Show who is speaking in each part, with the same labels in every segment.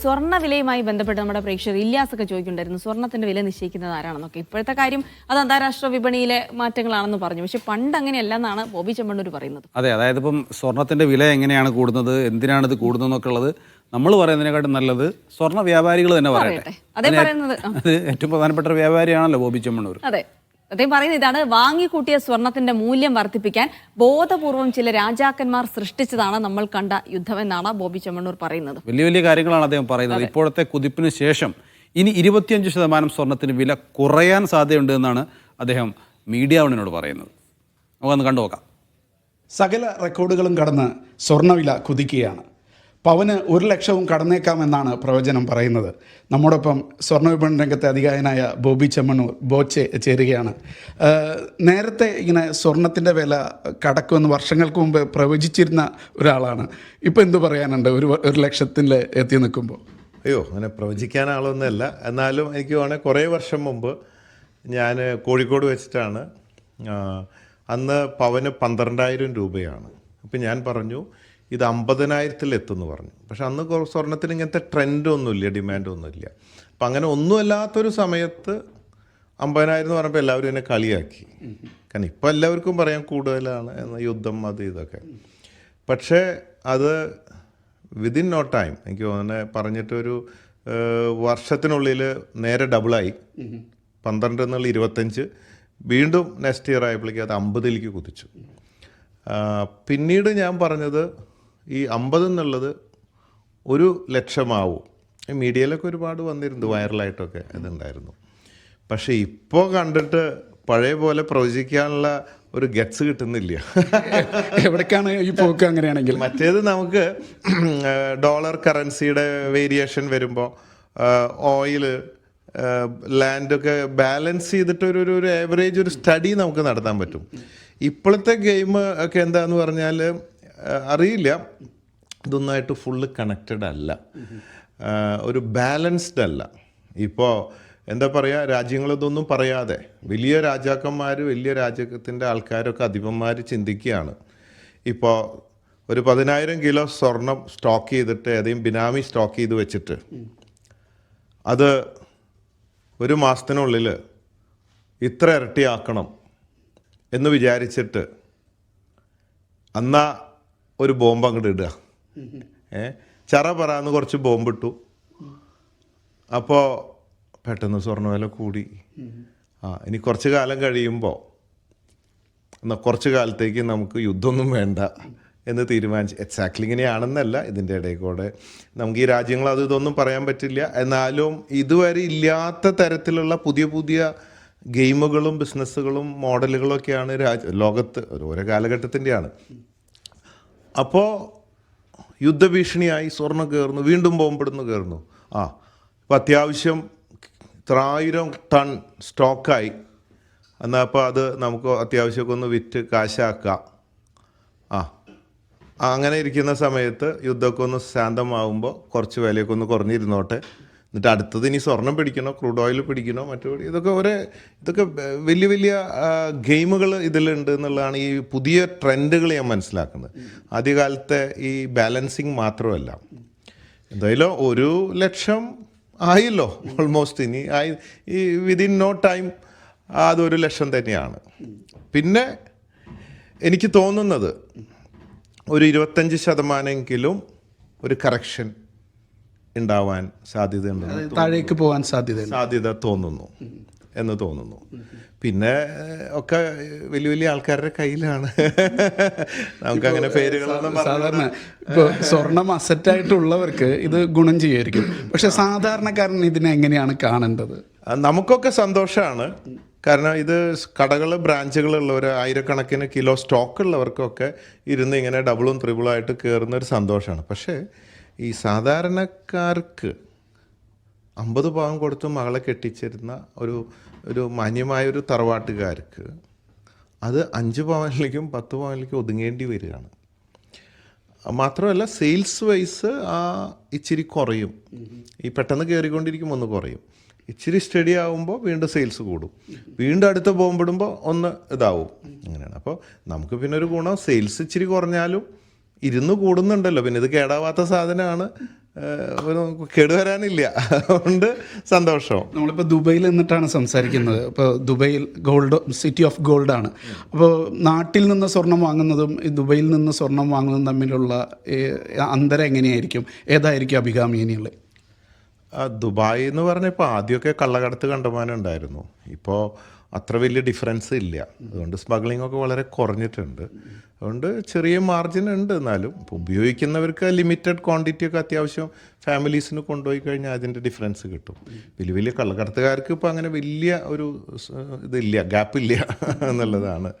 Speaker 1: സ്വർണ വിലയുമായി ബന്ധപ്പെട്ട് നമ്മുടെ പ്രേക്ഷകർ ഇല്ലാസൊക്കെ ചോദിക്കുന്നുണ്ടായിരുന്നു. സ്വർണത്തിന്റെ വില നിശ്ചയിക്കുന്നത് ആരാണെന്നൊക്കെ. ഇപ്പോഴത്തെ കാര്യം അത് അന്താരാഷ്ട്ര വിപണിയിലെ മാറ്റങ്ങളാണെന്ന് പറഞ്ഞു. പക്ഷെ പണ്ട് അങ്ങനെയല്ല എന്നാണ് ബോബി ചെമ്മണ്ണൂർ പറയുന്നത്.
Speaker 2: അതെ അതായത് ഇപ്പം സ്വർണത്തിന്റെ വില എങ്ങനെയാണ് കൂടുന്നത് എന്തിനാണ് ഇത് കൂടുന്നതെന്നൊക്കെ ഉള്ളത്. നമ്മൾ പറയുന്നതിനെക്കാട്ടും നല്ലത് സ്വർണ വ്യാപാരികൾ തന്നെ പറയട്ടെ.
Speaker 1: അതെ
Speaker 2: ഏറ്റവും പ്രധാനപ്പെട്ട വ്യാപാരിയാണല്ലോ ബോബി ചെമ്മണ്ണൂർ
Speaker 1: അതെ. അദ്ദേഹം പറയുന്നത് ഇതാണ് വാങ്ങിക്കൂട്ടിയ സ്വർണത്തിന്റെ മൂല്യം വർദ്ധിപ്പിക്കാൻ ബോധപൂർവം ചില രാജാക്കന്മാർ സൃഷ്ടിച്ചതാണ് നമ്മൾ കണ്ട യുദ്ധമെന്നാണ് ബോബി ചെമ്മണ്ണൂർ പറയുന്നത്.
Speaker 2: വലിയ വലിയ കാര്യങ്ങളാണ് അദ്ദേഹം പറയുന്നത്. ഇപ്പോഴത്തെ കുതിപ്പിന് ശേഷം ഇനി ഇരുപത്തിയഞ്ച് ശതമാനം സ്വർണത്തിന് വില കുറയാൻ സാധ്യതയുണ്ട് എന്നാണ് അദ്ദേഹം മീഡിയ വണിനോട് പറയുന്നത്. നമുക്കൊന്ന് കണ്ടു നോക്കാം
Speaker 3: സകല റെക്കോർഡുകളും കടന്ന് സ്വർണവില കുതിക്കുകയാണ്. പവന് ഒരു ലക്ഷവും കടന്നേക്കാമെന്നാണ് പ്രവചനം പറയുന്നത്. നമ്മോടൊപ്പം സ്വർണ വിപണന രംഗത്തെ അധികായനായ ബോബി ചെമ്മണ്ണൂർ ബോച്ചെ ചേരുകയാണ്. നേരത്തെ ഇങ്ങനെ സ്വർണത്തിന്റെ വില കടക്കുമെന്ന് വർഷങ്ങൾക്ക് മുമ്പ് പ്രവചിച്ചിരുന്ന ഒരാളാണ്. ഇപ്പോൾ എന്തു പറയാനുണ്ട്? ഒരു ഒരു ലക്ഷത്തിൽ എത്തി നിൽക്കുമ്പോൾ
Speaker 4: അയ്യോ അങ്ങനെ പ്രവചിക്കാൻ ആളൊന്നുമല്ല. എന്നാലും എനിക്ക് വേണേൽ കുറേ വർഷം മുമ്പ് ഞാൻ കോഴിക്കോട് വെച്ചിട്ടാണ് അന്ന് പവന് പന്ത്രണ്ടായിരം രൂപയാണ്. അപ്പം ഞാൻ പറഞ്ഞു ഇത് അമ്പതിനായിരത്തിൽ എത്തുമെന്ന് പറഞ്ഞു. പക്ഷെ അന്ന് സ്വർണത്തിന് ഇങ്ങനത്തെ ട്രെൻഡൊന്നുമില്ല ഡിമാൻഡൊന്നുമില്ല. അപ്പം അങ്ങനെ ഒന്നുമല്ലാത്തൊരു സമയത്ത് അമ്പതിനായിരം എന്ന് പറഞ്ഞപ്പോൾ എല്ലാവരും എന്നെ കളിയാക്കി. കാരണം ഇപ്പം എല്ലാവർക്കും പറയാൻ കൂടുതലാണ് എന്ന യുദ്ധം അത് ഇതൊക്കെ. പക്ഷേ അത് വിതിൻ നോ ടൈം എനിക്ക് തോന്നുന്നത് പറഞ്ഞിട്ടൊരു വർഷത്തിനുള്ളിൽ നേരെ ഡബിളായി പന്ത്രണ്ട് എന്നുള്ള ഇരുപത്തഞ്ച് വീണ്ടും നെക്സ്റ്റ് ഇയർ ആയപ്പോഴേക്കും അത് അമ്പതിലേക്ക് കുതിച്ചു. പിന്നീട് ഞാൻ പറഞ്ഞത് ഈ അമ്പത് എന്നുള്ളത് ഒരു ലക്ഷമാവും. ഈ മീഡിയയിലൊക്കെ ഒരുപാട് വന്നിരുന്നു വൈറലായിട്ടൊക്കെ ഇതുണ്ടായിരുന്നു. പക്ഷേ ഇപ്പോൾ കണ്ടിട്ട് പഴയ പോലെ പ്രവചിക്കാനുള്ള ഒരു ഗറ്റ്സ് കിട്ടുന്നില്ല.
Speaker 3: എവിടേക്കാണ് ഈ പോക്ക് അങ്ങനെയാണെങ്കിൽ?
Speaker 4: മറ്റേത് നമുക്ക് ഡോളർ കറൻസിയുടെ വേരിയേഷൻ വരുമ്പോൾ ഓയിൽ ലാൻഡൊക്കെ ബാലൻസ് ചെയ്തിട്ട് ഒരു ഒരു- ഒരു ആവറേജ് ഒരു സ്റ്റഡി നമുക്ക് നടത്താൻ പറ്റും. ഇപ്പോഴത്തെ ഗെയിം ഒക്കെ എന്താന്ന് പറഞ്ഞാൽ അറിയില്ല. ഇതൊന്നായിട്ട് ഫുള്ള് കണക്റ്റഡ് അല്ല. ഒരു ബാലൻസ്ഡ് അല്ല. ഇപ്പോൾ എന്താ പറയുക രാജ്യങ്ങളിതൊന്നും പറയാതെ വലിയ രാജാക്കന്മാർ വലിയ രാജ്യത്തിന്റെ ആൾക്കാരൊക്കെ അധിപന്മാർ ചിന്തിക്കുകയാണ്. ഇപ്പോൾ ഒരു പതിനായിരം കിലോ സ്വർണം സ്റ്റോക്ക് ചെയ്തിട്ട് ഏതെങ്കിലും ബിനാമി സ്റ്റോക്ക് ചെയ്ത് വെച്ചിട്ട് അത് ഒരു മാസത്തിനുള്ളിൽ ഇത്ര ഇരട്ടിയാക്കണം എന്ന് വിചാരിച്ചിട്ട് അന്നാ ഒരു ബോംബ് അങ്ങോട്ട് ഇടുക. ഏ? ചറ പറന്ന് കുറച്ച് ബോംബ് ഇട്ടു. അപ്പോൾ പെട്ടെന്ന് സ്വർണവില കൂടി. ആ ഇനി കുറച്ച് കാലം കഴിയുമ്പോൾ എന്നാൽ കുറച്ച് കാലത്തേക്ക് നമുക്ക് യുദ്ധമൊന്നും വേണ്ട എന്ന് തീരുമാനിച്ച് എക്സാക്ട്ലി ഇങ്ങനെയാണെന്നല്ല ഇതിന്റെ ഇടയിൽ കൂടെ നമുക്ക് ഈ രാജ്യങ്ങൾ അത് ഇതൊന്നും പറയാൻ പറ്റില്ല. എന്നാലും ഇതുവരെ ഇല്ലാത്ത തരത്തിലുള്ള പുതിയ പുതിയ ഗെയിമുകളും ബിസിനസ്സുകളും മോഡലുകളൊക്കെയാണ് ഒക്കെയാണ് രാജ ലോകത്ത് ഓരോ കാലഘട്ടത്തിന്റെയാണ് അപ്പോൾ യുദ്ധഭീഷണിയായി സ്വർണം കയറുന്നു വീണ്ടും ബോംബിടുന്നു കയറുന്നു. ആ ഇപ്പം അത്യാവശ്യം ഇത്രായിരം ടൺ സ്റ്റോക്കായി. എന്നാൽ അപ്പോൾ അത് നമുക്ക് അത്യാവശ്യമൊക്കെ ഒന്ന് വിറ്റ് കാശാക്കാം. ആ അങ്ങനെ ഇരിക്കുന്ന സമയത്ത് യുദ്ധമൊക്കെ ഒന്ന് ശാന്തമാകുമ്പോൾ കുറച്ച് വിലയൊക്കെ ഒന്ന് കുറഞ്ഞിരുന്നോട്ടെ. എന്നിട്ട് അടുത്തത് ഇനി സ്വർണം പിടിക്കണോ ക്രൂഡ് ഓയിൽ പിടിക്കണോ മറ്റു ഇതൊക്കെ ഒരേ ഇതൊക്കെ വലിയ വലിയ ഗെയിമുകൾ ഇതിലുണ്ട് എന്നുള്ളതാണ് ഈ പുതിയ ട്രെൻഡുകൾ ഞാൻ മനസ്സിലാക്കുന്നത്. ആദ്യകാലത്തെ ഈ ബാലൻസിങ് മാത്രമല്ല. എന്തായാലും ഒരു ലക്ഷം ആയില്ലോ ഓൾമോസ്റ്റ് ഇനി. ആയി ഈ വിതിൻ നോ ടൈം അതൊരു ലക്ഷം തന്നെയാണ്. പിന്നെ എനിക്ക് തോന്നുന്നത് ഒരു ഇരുപത്തഞ്ച് ശതമാനമെങ്കിലും ഒരു കറക്ഷൻ ഉണ്ടാവാൻ സാധ്യതയുണ്ട്
Speaker 3: താഴേക്ക് പോകാൻ സാധ്യത
Speaker 4: സാധ്യത തോന്നുന്നു എന്ന് തോന്നുന്നു. പിന്നെ ഒക്കെ വലിയ വലിയ ആൾക്കാരുടെ കയ്യിലാണ്. നമുക്ക് അങ്ങനെ പേരുകളൊന്നും
Speaker 3: സാധാരണ ഇപ്പോൾ സ്വർണം അസറ്റായിട്ടുള്ളവർക്ക് ഇത് ഗുണം ചെയ്യുമായിരിക്കും. പക്ഷെ സാധാരണക്കാരൻ ഇതിനെ എങ്ങനെയാണ് കാണേണ്ടത്?
Speaker 4: നമുക്കൊക്കെ സന്തോഷമാണ്. കാരണം ഇത് കടകൾ ബ്രാഞ്ചുകളുള്ളവർ ആയിരക്കണക്കിന് കിലോ സ്റ്റോക്ക് ഉള്ളവർക്കൊക്കെ ഇരുന്ന് ഇങ്ങനെ ഡബിളും ത്രിബിളും ആയിട്ട് കയറുന്ന ഒരു സന്തോഷമാണ്. പക്ഷേ ഈ സാധാരണക്കാർക്ക് അമ്പത് പാവം കൊടുത്ത് മകളെ കെട്ടിച്ചിരുന്ന ഒരു ഒരു മാന്യമായൊരു തറവാട്ടുകാർക്ക് അത് അഞ്ച് പവനിലേക്കും പത്ത് പവനിലേക്കും ഒതുങ്ങേണ്ടി വരികയാണ്. മാത്രമല്ല സെയിൽസ് വൈസ് ആ ഇച്ചിരി കുറയും. ഈ പെട്ടെന്ന് കയറിക്കൊണ്ടിരിക്കുമ്പോൾ ഒന്ന് കുറയും. ഇച്ചിരി സ്റ്റഡി ആകുമ്പോൾ വീണ്ടും സെയിൽസ് കൂടും. വീണ്ടും അടുത്ത ബോംബിടുമ്പോൾ ഒന്ന് ഇതാവും. അങ്ങനെയാണ്. അപ്പോൾ നമുക്ക് പിന്നെ ഒരു ഗുണം സെയിൽസ് ഇച്ചിരി കുറഞ്ഞാലും ഇരുന്ന് കൂടുന്നുണ്ടല്ലോ. പിന്നെ ഇത് കേടാവാത്ത സാധനമാണ്. കേടുവരാനില്ല അതുകൊണ്ട് സന്തോഷം.
Speaker 3: നമ്മളിപ്പോൾ ദുബൈയിൽ നിന്നിട്ടാണ് സംസാരിക്കുന്നത്. ഇപ്പോൾ ദുബൈയിൽ ഗോൾഡ് സിറ്റി ഓഫ് ഗോൾഡ് ആണ് അപ്പോൾ നാട്ടിൽ നിന്ന് സ്വർണം വാങ്ങുന്നതും ദുബൈയിൽ നിന്ന് സ്വർണം വാങ്ങുന്നതും തമ്മിലുള്ള അന്തരം എങ്ങനെയായിരിക്കും? ഏതായിരിക്കും അഭികാമ്യനിയുള്ളത്
Speaker 4: ആ, ദുബായ് എന്ന് പറഞ്ഞപ്പോൾ ആദ്യമൊക്കെ കള്ളക്കടത്ത് കണ്ടമാനം ഉണ്ടായിരുന്നു. ഇപ്പോൾ അത്ര വലിയ ഡിഫറൻസ് ഇല്ല. അതുകൊണ്ട് സ്മഗ്ലിംഗ് ഒക്കെ വളരെ കുറഞ്ഞിട്ടുണ്ട്. അതുകൊണ്ട് ചെറിയ മാർജിൻ ഉണ്ട് എന്നാലും ഇപ്പോൾ ഉപയോഗിക്കുന്നവർക്ക് ലിമിറ്റഡ് ക്വാണ്ടിറ്റി ഒക്കെ അത്യാവശ്യം ഫാമിലീസിന് കൊണ്ടുപോയി കഴിഞ്ഞാൽ അതിന്റെ ഡിഫറൻസ് കിട്ടും. വലിയ വലിയ കള്ളക്കടത്തുകാർക്ക് ഇപ്പോൾ അങ്ങനെ വലിയ ഒരു ഇതില്ല ഗ്യാപ്പ് ഇല്ല എന്നുള്ളതാണ്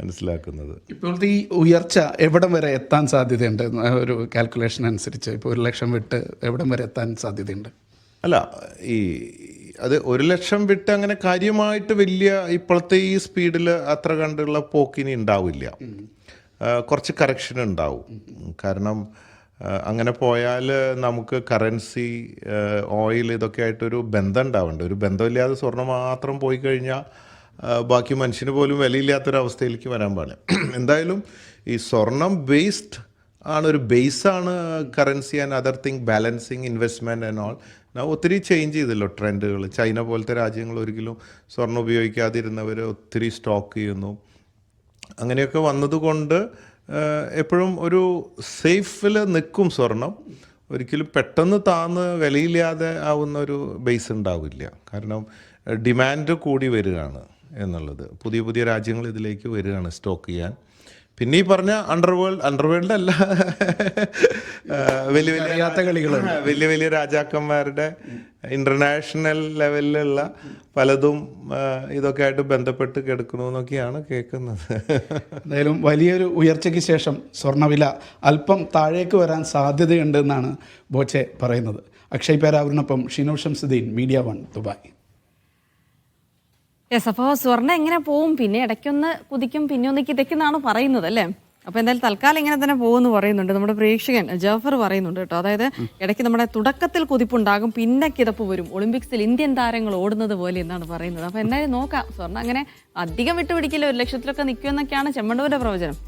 Speaker 4: മനസ്സിലാക്കുന്നത്.
Speaker 3: ഇപ്പോഴത്തെ ഈ ഉയർച്ച എവിടം വരെ എത്താൻ സാധ്യതയുണ്ട്? ഒരു കാൽക്കുലേഷൻ അനുസരിച്ച് ഇപ്പോൾ ഒരു ലക്ഷം വിട്ട് എവിടം വരെ എത്താൻ സാധ്യതയുണ്ട്?
Speaker 4: അല്ല ഈ അത് ഒരു ലക്ഷം വിട്ട് അങ്ങനെ കാര്യമായിട്ട് വലിയ ഇപ്പോഴത്തെ ഈ സ്പീഡിൽ അത്ര കണ്ടുള്ള പോക്കിനി ഉണ്ടാവില്ല. കുറച്ച് കറക്ഷൻ ഉണ്ടാവും. കാരണം അങ്ങനെ പോയാൽ നമുക്ക് കറൻസി ഓയിൽ ഇതൊക്കെ ആയിട്ടൊരു ബന്ധം ഉണ്ടാവേണ്ട. ഒരു ബന്ധമില്ലാതെ സ്വർണം മാത്രം പോയി കഴിഞ്ഞാൽ ബാക്കി മനുഷ്യന് പോലും വിലയില്ലാത്തൊരവസ്ഥയിലേക്ക് വരാൻ പാടില്ല. എന്തായാലും ഈ സ്വർണം ബേസ്ഡ് ആണ് ഒരു ബേസ് ആണ് currency and other thing balancing investment and all ഒത്തിരി ചേഞ്ച് ചെയ്തല്ലോ ട്രെൻഡുകൾ ചൈന പോലത്തെ രാജ്യങ്ങൾ ഒരിക്കലും സ്വർണം ഉപയോഗിക്കാതിരുന്നവർ ഒത്തിരി സ്റ്റോക്ക് ചെയ്യുന്നു. അങ്ങനെയൊക്കെ വന്നതുകൊണ്ട് എപ്പോഴും ഒരു സേഫിൽ നിൽക്കും സ്വർണം ഒരിക്കലും പെട്ടെന്ന് താന്ന് വിലയില്ലാതെ ആവുന്ന ഒരു ബേസ് ഉണ്ടാവില്ല. കാരണം ഡിമാൻഡ് കൂടി വരികയാണ് എന്നുള്ളത്. പുതിയ പുതിയ രാജ്യങ്ങൾ ഇതിലേക്ക് വരികയാണ് സ്റ്റോക്ക് ചെയ്യാൻ. പിന്നെ ഈ പറഞ്ഞ അണ്ടർവേൾഡ് അണ്ടർവേൾഡ് അല്ല. വലിയ വലിയ
Speaker 3: കളികളുണ്ട്.
Speaker 4: വലിയ വലിയ രാജാക്കന്മാരുടെ ഇന്റർനാഷണൽ ലെവലിലുള്ള പലതും ഇതൊക്കെ ആയിട്ട് ബന്ധപ്പെട്ട് കിടക്കുന്നു എന്നൊക്കെയാണ് കേൾക്കുന്നത്.
Speaker 3: എന്തായാലും വലിയൊരു ഉയർച്ചയ്ക്ക് ശേഷം സ്വർണവില അല്പം താഴേക്ക് വരാൻ സാധ്യതയുണ്ടെന്നാണ് ബോച്ചെ പറയുന്നത്. Akshay പേരാവറിനൊപ്പം Shino Shamsuddin Media One Dubai.
Speaker 1: Yes അപ്പോൾ സ്വർണ എങ്ങനെ പോവും? പിന്നെ ഇടയ്ക്കൊന്ന് കുതിക്കും പിന്നെ ഒന്ന് കിതയ്ക്കുന്നാണ് പറയുന്നത് അല്ലേ? അപ്പോൾ എന്തായാലും തൽക്കാലം ഇങ്ങനെ തന്നെ പോകുമെന്ന് പറയുന്നുണ്ട് നമ്മുടെ പ്രേക്ഷകൻ ജഫർ പറയുന്നുണ്ട് കേട്ടോ. അതായത് ഇടയ്ക്ക് നമ്മുടെ തുടക്കത്തിൽ കുതിപ്പുണ്ടാകും പിന്നെ കിതപ്പ് വരും. ഒളിമ്പിക്സിൽ ഇന്ത്യൻ താരങ്ങൾ ഓടുന്നത് പോലെ എന്നാണ് പറയുന്നത്. അപ്പോൾ എന്തായാലും നോക്കാം. സ്വർണം അങ്ങനെ അധികം വിട്ടുപിടിക്കില്ല ഒരു ലക്ഷത്തിലൊക്കെ നിൽക്കുമെന്നൊക്കെയാണ് ചെമ്മണ്ണൂരിന്റെ പ്രവചനം.